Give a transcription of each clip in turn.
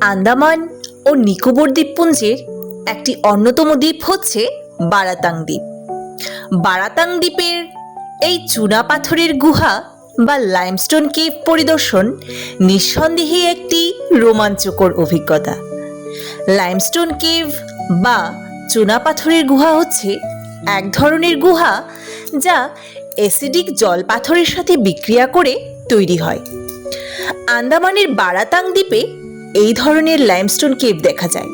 আন্দামান ও নিকোবর দ্বীপপুঞ্জের একটি অন্যতম দ্বীপ হচ্ছে বারাতাং দ্বীপ। বারাতাং দ্বীপের এই চুনা পাথরের গুহা বা লাইমস্টোন কেভ পরিদর্শন নিঃসন্দেহে একটি রোমাঞ্চকর অভিজ্ঞতা। লাইমস্টোন কেভ বা চুনা পাথরের গুহা হচ্ছে এক ধরনের গুহা যা অ্যাসিডিক জল পাথরের সাথে বিক্রিয়া করে তৈরি হয়। আন্দামানের বারাতাং দ্বীপে এই ধরনের লাইমস্টোন কেভ দেখা যায়,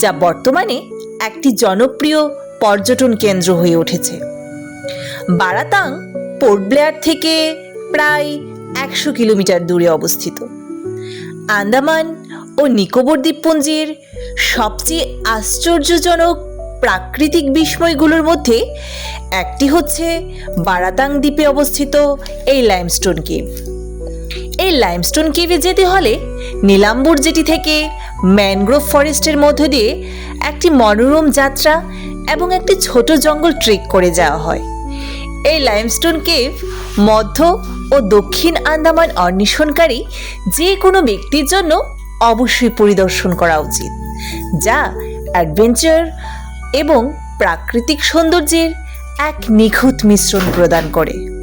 যা বর্তমানে একটি জনপ্রিয় পর্যটন কেন্দ্র হয়ে উঠেছে। বারাতাং পোর্ট ব্লেয়ার থেকে প্রায় একশো কিলোমিটার দূরে অবস্থিত। আন্দামান ও নিকোবর দ্বীপপুঞ্জের সবচেয়ে আশ্চর্যজনক প্রাকৃতিক বিস্ময়গুলোর মধ্যে একটি হচ্ছে বারাতাং দ্বীপে অবস্থিত এই লাইমস্টোন কেভ এই লাইমস্টোন কেভে যেতে হলে নীলাম্বুর জেটি থেকে ম্যানগ্রোভ ফরেস্টের মধ্য দিয়ে একটি মনোরম যাত্রা এবং একটি ছোট জঙ্গল ট্রেক করে যাওয়া হয়। এই লাইমস্টোন কেভ মধ্য ও দক্ষিণ আন্দামান অন্বেষণকারী যে কোনো ব্যক্তির জন্য অবশ্যই পরিদর্শন করা উচিত, যা অ্যাডভেঞ্চার এবং প্রাকৃতিক সৌন্দর্যের এক নিখুঁত মিশ্রণ প্রদান করে।